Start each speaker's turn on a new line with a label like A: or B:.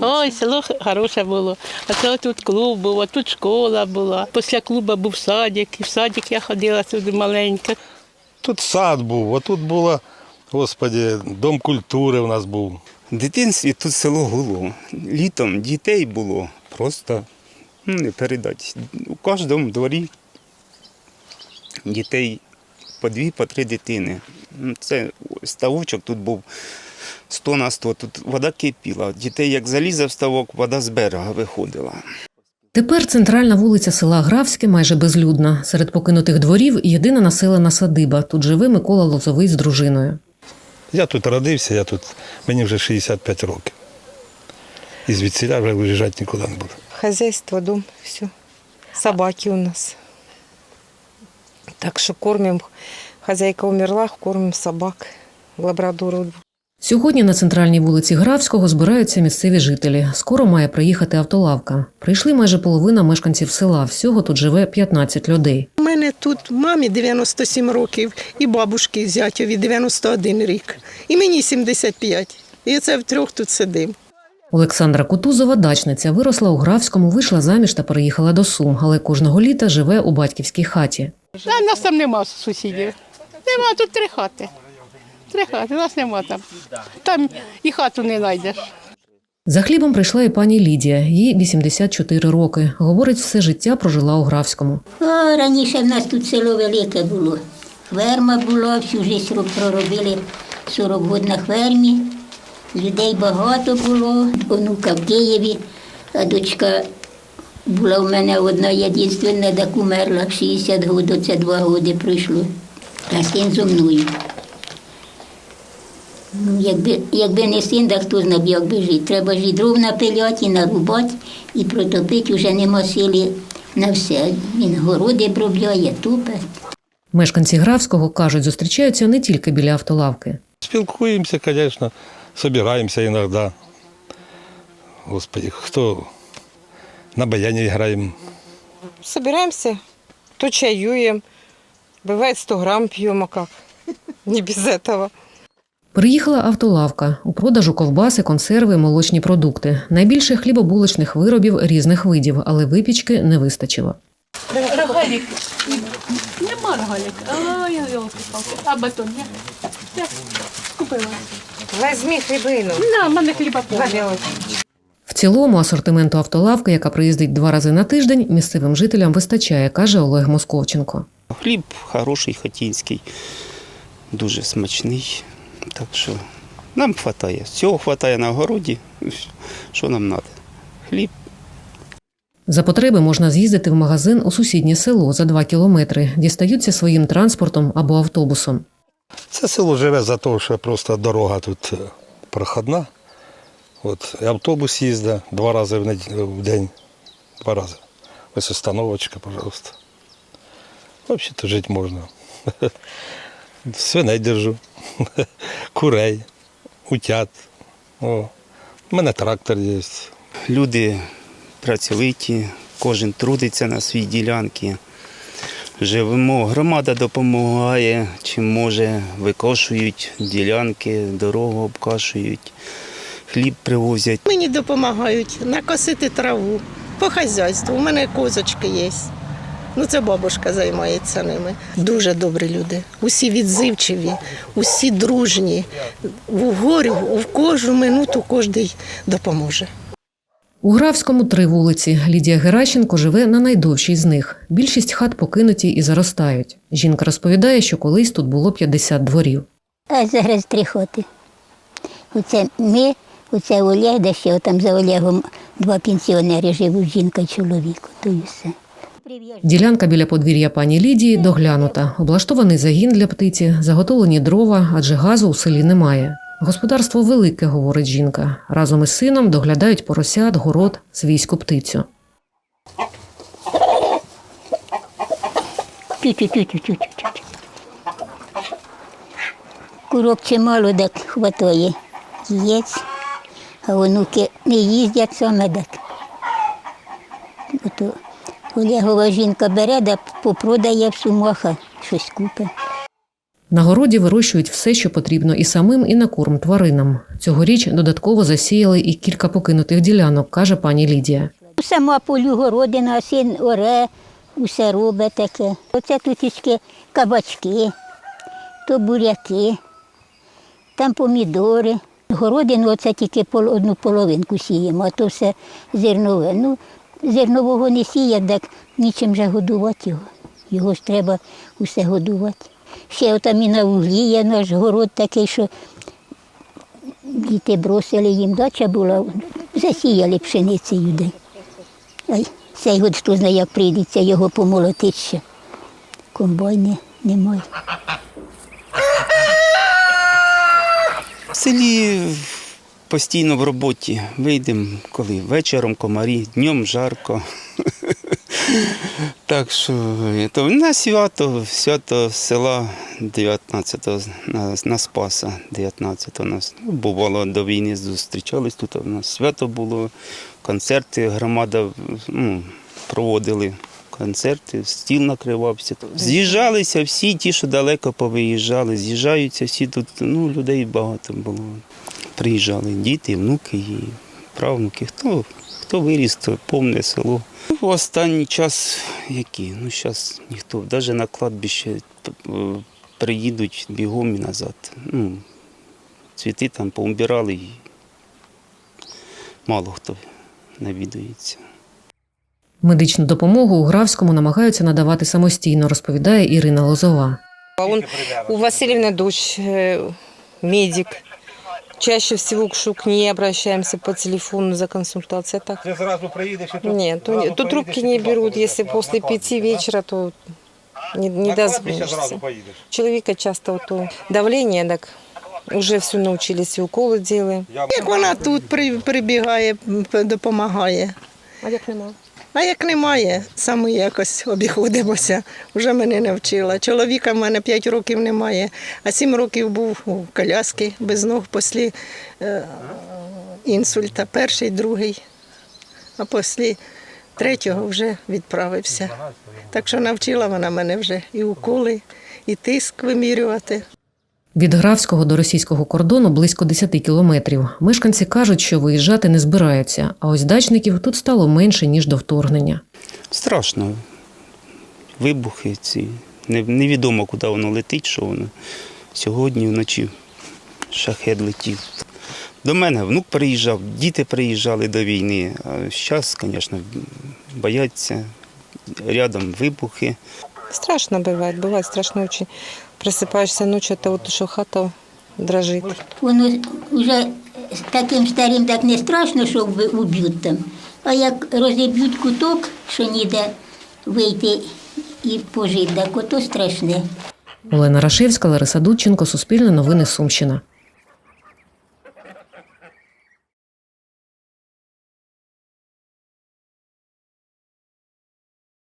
A: Ой, село хороше було. А це тут клуб був, а тут школа була. Після клубу був садик, і в садик я ходила сюди маленька.
B: Тут сад був, а тут було, господі, дом культури у нас був.
C: В дитинстві тут село гуло. Літом дітей було просто ну, не передати. У кожному дворі дітей по дві, по три дитини. Ну, Це ставочок тут був 100 на 100. Тут вода кипіла. Дітей як заліза в ставок, вода з берега виходила.
D: Тепер центральна вулиця села Графське майже безлюдна. Серед покинутих дворів єдина населена садиба. Тут живе Микола Лозовий з дружиною.
B: Я тут родився, я тут, мені вже 65 років. І звідсіля вже виїжджати нікуди не буду.
E: Хозяйство, дом, все. Собаки у нас. Так что кормим. Хозяйка умерла, кормим собак. Лабрадору.
D: Сьогодні на центральній вулиці Графського збираються місцеві жителі. Скоро має приїхати автолавка. Прийшли майже половина мешканців села. Всього тут живе 15 людей.
F: У мене тут мамі 97 років і бабушки зятьові 91 рік. І мені 75. І це втрьох тут сидимо.
D: Олександра Кутузова, дачниця, виросла у Графському, вийшла заміж та переїхала до Сум, але кожного літа живе у батьківській хаті.
A: А нас там нема сусідів. Нема тут три хати. Три хати, нас нема там. Там і хату не знайдеш.
D: За хлібом прийшла і пані Лідія. Їй 84 роки. Говорить, все життя прожила у Графському.
G: О, раніше в нас тут село велике було. Ферма була, всю життя проробили 40 років на фермі. Людей багато було, онука в Києві, а дочка була в мене одна єдинственна, так умерла 60 років, це два роки пройшло. А син зо мною. Якби, якби не син, так хто знав, як би жити. Треба ж і дров напиляти, і нарубати, і протопити, вже нема сили на все. Він городи обробляє, тупе.
D: Мешканці Графського кажуть, зустрічаються не тільки біля автолавки.
B: Спілкуємося, звісно, збираємося іноді. Господи, хто на баяні граємо.
E: Собираемся, то чаюем. Бывает 100 грамм пьем, а как? Не без этого.
D: Приїхала автолавка. У продажу ковбаси, консерви, молочні продукти. Найбільше хлібобулочних виробів різних видів, але випічки не вистачило.
A: Рогалік. Нема рогалік. Ой, А батон є? Я купила.
E: Возьми хлебину.
A: На, в мене хліба повно.
D: В цілому асортименту автолавки, яка приїздить два рази на тиждень, місцевим жителям вистачає, каже Олег Московченко.
C: Хліб хороший, хатінський, дуже смачний. Так що нам вистачає. Всього вистачає на городі. Що нам треба? Хліб.
D: За потреби можна з'їздити в магазин у сусіднє село за два кілометри. Дістаються своїм транспортом або автобусом.
B: Це село живе за те, що просто дорога тут е, проходна. От, і автобус їздить два рази в, день. Два рази. Ось остановочка, пожалуйста. Взагалі-то жити можна. Свиней держу, курей, утят. О. У мене трактор є.
C: Люди працьовиті, кожен трудиться на своїй ділянці. Живемо, громада допомагає, чим може, викошують ділянки, дорогу обкашують, хліб привозять.
F: Мені допомагають накосити траву по хазяйству. У мене козочки є. Ну, це бабушка займається ними. Дуже добрі люди. Усі відзивчиві, усі дружні. В горю, в кожну минуту кожен допоможе.
D: У Графському три вулиці. Лідія Геращенко живе на найдовшій з них. Більшість хат покинуті і заростають. Жінка розповідає, що колись тут було 50 дворів.
G: А зараз три хоти. Оце ми, оце Олег, де ще там за Олегом два пенсіонери живуть, жінка і чоловік. То і все.
D: Ділянка біля подвір'я пані Лідії доглянута. Облаштований загін для птиці, заготовлені дрова, адже газу у селі немає. Господарство велике, говорить жінка. Разом із сином доглядають поросят, город, свійську птицю.
G: Курок чимало так хватає. Яєць, а онуки не їздять саме так. Олегова жінка бере, да попродає в сумах, щось купить.
D: На городі вирощують все, що потрібно і самим, і на корм тваринам. Цьогоріч додатково засіяли і кілька покинутих ділянок, каже пані Лідія.
G: Сама полю городина, син оре, усе робить таке. Оце тут тільки кабачки, то буряки, там помідори. Городину оце тільки одну половинку сіємо, а то все зернове. Ну, зернового не сіять, так нічим же годувати його. Його ж треба усе годувати. Ще отам і на углі є наш город такий, що діти бросили їм дача була, засіяли пшеницею де. А цей год хто знає, як прийдеться його помолотити ще. Комбайни немає.
C: В селі постійно в роботі. Вийдемо коли вечором комарі, днем жарко. Так що то на свято, свято села 19-го на, на Спаса 19-го нас ну, бувало до війни зустрічались тут. У нас свято було, концерти, громада ну, проводили концерти, стіл накривався. З'їжджалися всі ті, що далеко повиїжджали, з'їжджаються всі тут, ну, людей багато було. Приїжджали діти, внуки і правнуки. Хто, хто виріс, то повне село. В останній час які? Ну, зараз ніхто, навіть на кладбище п- приїдуть бігом і назад. Ну, цвіти там поумбирали і мало хто навідується.
D: Медичну допомогу у Гравському намагаються надавати самостійно, розповідає Ірина Лозова.
E: А он у Васильевны дочь э, медик. Чаще всего к ней обращаемся по телефону за консультацией. Так?
B: Ти зразу приїдеш і
E: Нет, то, то трубки не берут. Если после пяти вечера, то не, не дозвонишься. Человека часто вот, то давление, так уже все научились, и уколы делаем.
F: Як вона тут прибігає, допомагає.
E: А як нема?
F: А як немає, самі якось обіходимося. Вже мене навчила. Чоловіка в мене 5 років немає, а 7 років був у коляски без ног після е, інсульта, перший, другий, а після третього вже відправився. Так що навчила вона мене вже і уколи, і тиск вимірювати.
D: Від Гравського до російського кордону близько 10 кілометрів. Мешканці кажуть, що виїжджати не збираються, а ось дачників тут стало менше ніж до вторгнення.
C: Страшно. Вибухи ці. Невідомо, куди воно летить, що воно. Сьогодні вночі шахет летів. До мене внук приїжджав, діти приїжджали до війни. А зараз, звісно, бояться. Рядом вибухи.
E: Страшно бывает, бывает страшно очень. Просыпаешься ночью от того, что хата дрожит.
G: Воно вже таким старим так не страшно, що ви- уб'ють там. А як розіб'ють куток, що ніде вийти і пожити, так ото страшне.
D: Олена Рашевська, Лариса Дудченко, Суспільне новини Сумщина.